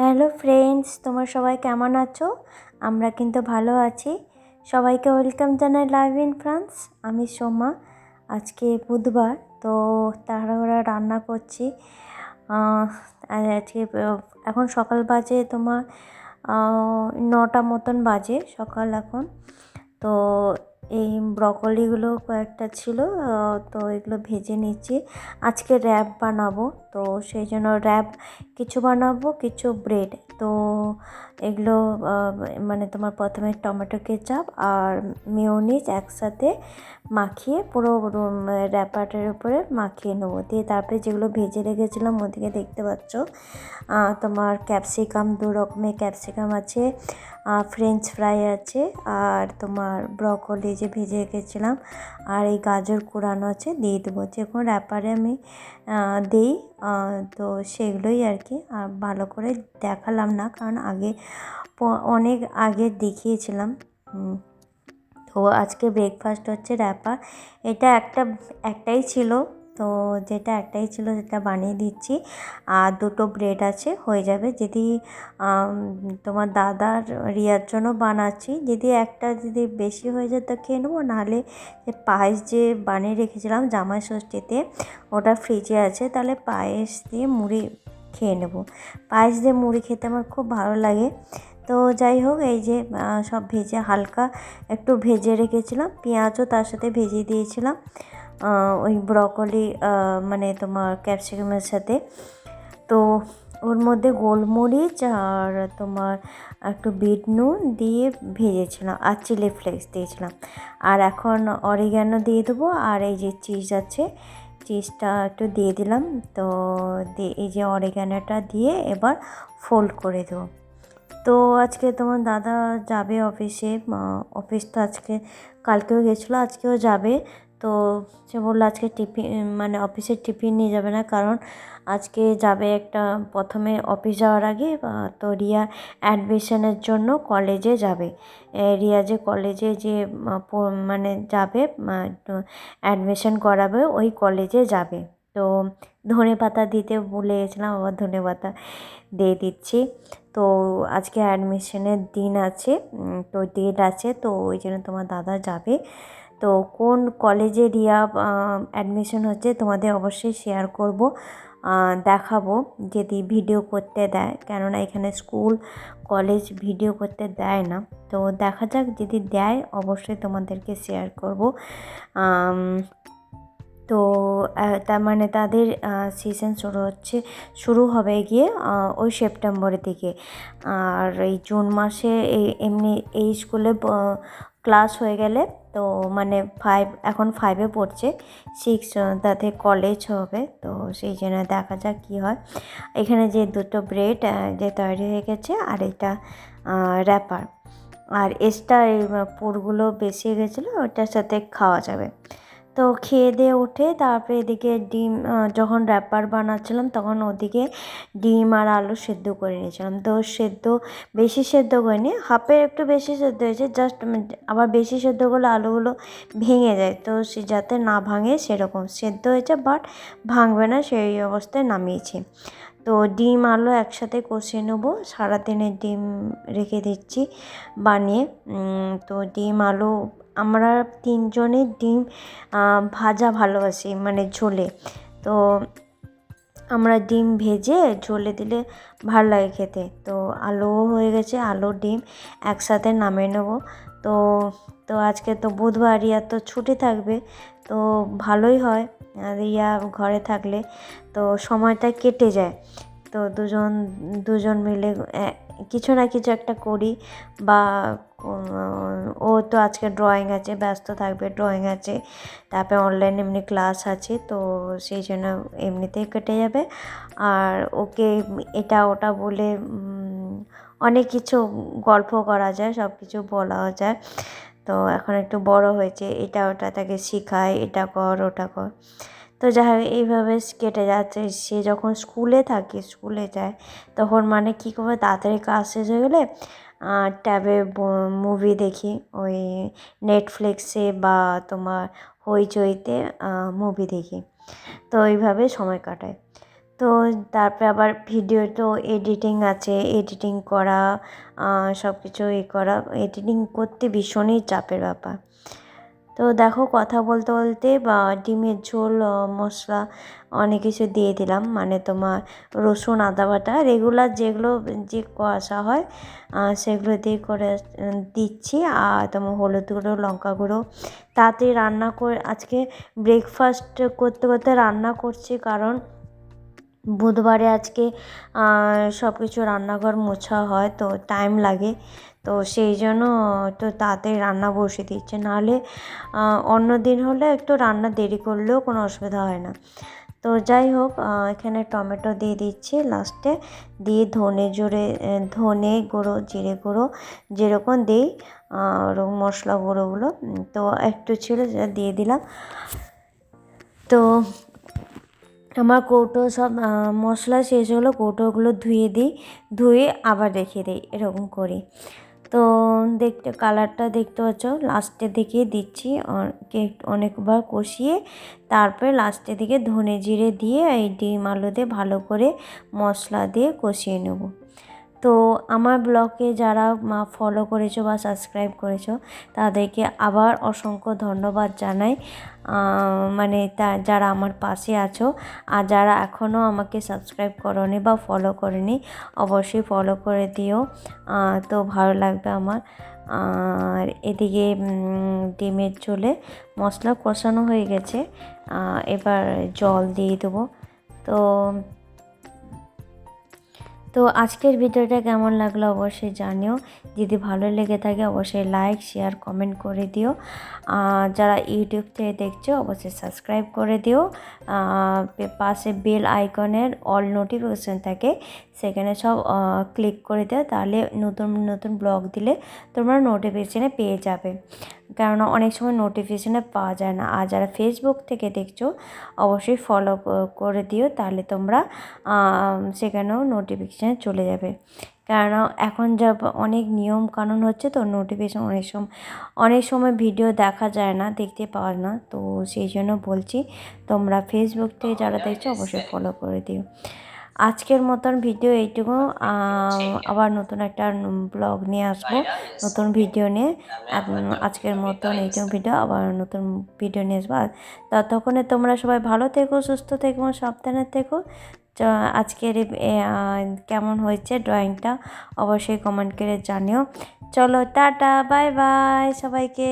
Hello friends, তোমরা সবাই কেমন আছো? আমরা কিন্তু ভালো আছি। সবাইকে ওয়েলকাম জানাই লাইভ ইন ফ্রান্স। আমি সোমা, আজকে বুধবার, তো তাড়াহুড়া রান্না করছি। আজকে এখন সকাল বাজে তোমার নটা মতন বাজে সকাল এখন। তো এই ব্রকলিগুলো কয়েকটা ছিল তো এগুলো ভেজে নিচ্ছি। আজকে র্যাপ বানাবো, তো সেই জন্য র্যাপ কিছু বানাবো, কিছু ব্রেড তো এগুলো মানে তোমার প্রথমে টমেটো কেচাপ আর মেয়োনিজ একসাথে মাখিয়ে পুরো র্যাপারের উপরে মাখিয়ে নেব। দিয়ে তারপরে যেগুলো ভেজে রেখেছিলাম ওদিকে দেখতে পাচ্ছ তোমার ক্যাপসিকাম দু রকমের ক্যাপসিকাম আছে ফ্রেঞ্চ ফ্রাই আছে, আর তোমার ব্রকলি যে ভেজে রেখেছিলাম, আর এই গাজর কুড়ানো আছে, দিয়ে দেবো। যে কোনো র্যাপারে আমি দিই। তো সেগুলোই আর কি। আর ভালো করে দেখালাম না, কারণ আগে অনেক আগে দেখিয়েছিলাম। তো আজকে ব্রেকফাস্ট হচ্ছে র্যাপার এটা একটা, একটাই ছিল। তো যেটা একটাই ছিল সেটা বানিয়ে দিচ্ছি। আর দুটো ব্রেড আছে, হয়ে যাবে। যদি তোমার দাদার রিয়ার জন্য বানাচ্ছি, যদি একটা যদি বেশি হয়ে যায় তো খেয়ে নেব। নাহলে যে পায়েস যে বানিয়ে রেখেছিলাম জামাই ষষ্ঠীতে, ওটা ফ্রিজে আছে, তাহলে পায়েস দিয়ে মুড়ি খেয়ে নেব। পায়েস দিয়ে মুড়ি খেতে আমার খুব ভালো লাগে। তো যাই হোক, এই যে সব ভেজে হালকা একটু ভেজে রেখেছিলাম। পেঁয়াজও তার সাথে ভেজে দিয়েছিলাম। ওই ব্রকলি মানে তোমার ক্যাপসিকামের সাথে। তো ওর মধ্যে গোলমরিচ আর তোমার একটু বিট নুন দিয়ে ভেজেছিলাম আর চিলি ফ্লেক্স দিয়েছিলাম। আর এখন অরিগ্যানো দিয়ে দেবো আর এই যে চিজ আছে চিজটা একটু দিয়ে দিলাম। তো এই যে অরিগ্যানোটা দিয়ে এবার ফোল্ড করে দেবো। তো আজকে তোমার দাদা যাবে অফিসে অফিস তো আজকে, কালকেও গেছিল, আজকেও যাবে। তো সে বলল, আজকে টিফিন মানে অফিসের টিফিন নিয়ে যাবে না, কারণ আজকে যাবে একটা, প্রথমে অফিস যাওয়ার আগে তো রিয়া অ্যাডমিশনের জন্য কলেজে যাবে। রিয়া যে কলেজে যে মানে যাবে অ্যাডমিশন করাবে, ওই কলেজে যাবে। তো ধনে পাতা দিতে ভুলে গেছিলাম, আবার ধনে পাতা দিয়ে দিচ্ছি। তো আজকে অ্যাডমিশনের দিন আছে তো ডেট আছে, তো ওই জন্য তোমার দাদা যাবে। তো কোন কলেজে রিয়া অ্যাডমিশন হচ্ছে তোমাদের অবশ্যই শেয়ার করব দেখাবো যদি ভিডিও করতে দেয়। কেননা এখানে স্কুল কলেজ ভিডিও করতে দেয় না। তো দেখা যাক যদি দেয় অবশ্যই তোমাদেরকে শেয়ার করব। তো তার মানে তাদের সিজন শুরু হচ্ছে, শুরু হবে গিয়ে ওই সেপ্টেম্বরের দিকে। আর এই জুন মাসে এমনি এই স্কুলে ক্লাস হয়ে গেলে তো মানে ফাইভ এখন ফাইভে পড়ছে সিক্স তাতে কলেজ হবে, তো সেই জন্য দেখা যাক কী হয়। এখানে যে দুটো ব্রেড যে তৈরি হয়ে গেছে, আর এটা র্যাপার আর এক্সট্রা এই পুরগুলো বেশি গেছিল, ওটার সাথে খাওয়া যাবে। তো খেয়ে দিয়ে উঠে তারপরে এদিকে ডিম যখন র্যাপার বানাচ্ছিলাম তখন ওদিকে ডিম আর আলু সেদ্ধ করে নিয়েছিলাম। তো সেদ্ধ, বেশি সেদ্ধ করিনি হাফের একটু বেশি সেদ্ধ হয়েছে জাস্ট আবার বেশি সেদ্ধ করলে আলুগুলো ভেঙে যায়, তো সে যাতে না ভাঙে সেরকম সেদ্ধ হয়েছে বাট ভাঙবে না সেই অবস্থায় নামিয়েছি। তো ডিম, আলু একসাথে কষিয়ে নেব সারাদিনের ডিম রেখে দিচ্ছি বানিয়ে তো ডিম, আলু আমরা তিনজনে ডিম ভাজা ভালোবাসি মানে ঝোলে। তো আমরা ডিম ভেজে ঝোলে দিলে ভালো লাগে খেতে। তো আলুও হয়ে গেছে, আলু, ডিম একসাথে নামিয়ে নেব। তো তো আজকে তো বুধবার, রিয়া তো ছুটি থাকবে, তো ভালোই হয়, রিয়া ঘরে থাকলে। তো সময়টা কেটে যায়। তো দুজন দুজন মিলে কিছু না কিছু একটা করি বা ও তো আজকে ড্রয়িং আছে, ব্যস্ত থাকবে ড্রয়িং আছে। তারপরে অনলাইন এমনি ক্লাস আছে, তো সেই জন্য এমনিতেই কেটে যাবে। আর ওকে এটা ওটা বলে অনেক কিছু গল্প করা যায় সব কিছু বলাও যায়। তো এখন একটু বড় হয়েছে, এটা ওটা তাকে শেখায়, এটা কর, ওটা কর। তো যাই হোক, এইভাবে কেটে যাচ্ছে। সে যখন স্কুলে থাকে স্কুলে যায়, তখন মানে কী করবে? তাড়াতাড়ি কাজ শেষ হয়ে গেলে ট্যাবে মুভি দেখি। ওই নেটফ্লিক্সে বা তোমার হইচইতে মুভি দেখি। তো এইভাবে সময় কাটাই। তো তারপরে আবার ভিডিও তো এডিটিং আছে। এডিটিং করা সব কিছু এ করা। এডিটিং করতে ভীষণই চাপের ব্যাপার। তো দেখো কথা বলতে বলতে, বা ডিমের ঝোল মশলা অনেক কিছু দিয়ে দিলাম। মানে তোমার রসুন, আদা বাটা রেগুলার যেগুলো, যে কষা হয় সেগুলো দিয়ে করে দিচ্ছি। আর তোমার হলুদ গুঁড়ো, লঙ্কা গুঁড়ো। তাড়াতাড়ি রান্না করে, আজকে ব্রেকফাস্ট করতে করতে রান্না করছি কারণ বুধবারে আজকে সব কিছু রান্নাঘর মোছা হয়, তো টাইম লাগে। তো সেই জন্য একটু তাড়াতাড়ি রান্না বসিয়ে দিচ্ছে। নাহলে অন্য দিন হলে একটু রান্না দেরি করলেও কোনো অসুবিধা হয় না। তো যাই হোক এখানে টমেটো দিয়ে দিচ্ছি লাস্টে দিয়ে ধনে জোরে ধনে গুঁড়ো, জিরে গুঁড়ো যেরকম দিই ওরকম মশলা গুঁড়োগুলো। তো একটু ছিল দিয়ে দিলাম। তো আমার কৌটো সব মশলা শেষ হলো, কৌটোগুলো ধুয়ে দিই, ধুয়ে আবার রেখে দিই, এরকম করি। তো দেখতে, কালারটা দেখতে পাচ্ছ লাস্টের দিকে দিচ্ছি কেক অনেকবার কষিয়ে, তারপরে লাস্টের দিকে ধনে জিরে দিয়ে এই ডিম আলু দিয়ে ভালো করে মশলা দিয়ে কষিয়ে নেব। তো আমার ব্লগে যারা মা ফলো করেছ বা সাবস্ক্রাইব করেছ, তাদেরকে আবার অসংখ্য ধন্যবাদ জানাই। মানে তা, যারা আমার পাশে আছো আর যারা এখনও আমাকে সাবস্ক্রাইব করনি বা ফলো করেনি, অবশ্যই ফলো করে দিও। তো ভালো লাগবে আমার। আর এদিকে ডিমের চলে মশলা কষানো হয়ে গেছে। এবার জল দিয়ে দেবো। তো তো আজকের ভিডিওটা কেমন লাগল অবশ্যই জানিও। যদি ভালো লেগে থাকে অবশ্যই লাইক শেয়ার কমেন্ট করে দিও। যারা ইউটিউব থেকে দেখছ অবশ্যই সাবস্ক্রাইব করে দিও। পাশে বেল আইকনের অল নোটিফিকেশান থাকে, সেখানে সব ক্লিক করে দিও। তাহলে নতুন নতুন ব্লগ দিলে তোমরা নোটিফিকেশানে পেয়ে যাবে। কেননা অনেক সময় নোটিফিকেশানে পাওয়া যায় না। আর যারা ফেসবুক থেকে দেখছ, অবশ্যই ফলো করে দিও, তাহলে তোমরা সেখানেও নোটিফিকেশানে চলে যাবে। কেননা এখন যা অনেক নিয়ম কানুন হচ্ছে, তো নোটিফিকেশান অনেক সময় অনেক সময় ভিডিও দেখা যায় না, দেখতে পাওয়া না। তো সেই জন্য বলছি, তোমরা ফেসবুক থেকে যারা দেখছ, অবশ্যই ফলো করে দিও। আজকের মতন ভিডিও এইটুকু। আবার নতুন একটা ব্লগ নিয়ে আসব। নতুন ভিডিও নিয়ে। আজকের মতন এইটুকু ভিডিও আবার নতুন ভিডিও নিয়ে আসব। ততক্ষণে তোমরা সবাই ভালো থেকো সুস্থ থেকো সাবধানে থেকো। আজকের কেমন হয়েছে ড্রয়িংটা অবশ্যই কমেন্ট করে জানিও। চলো টাটা বাই বাই সবাইকে।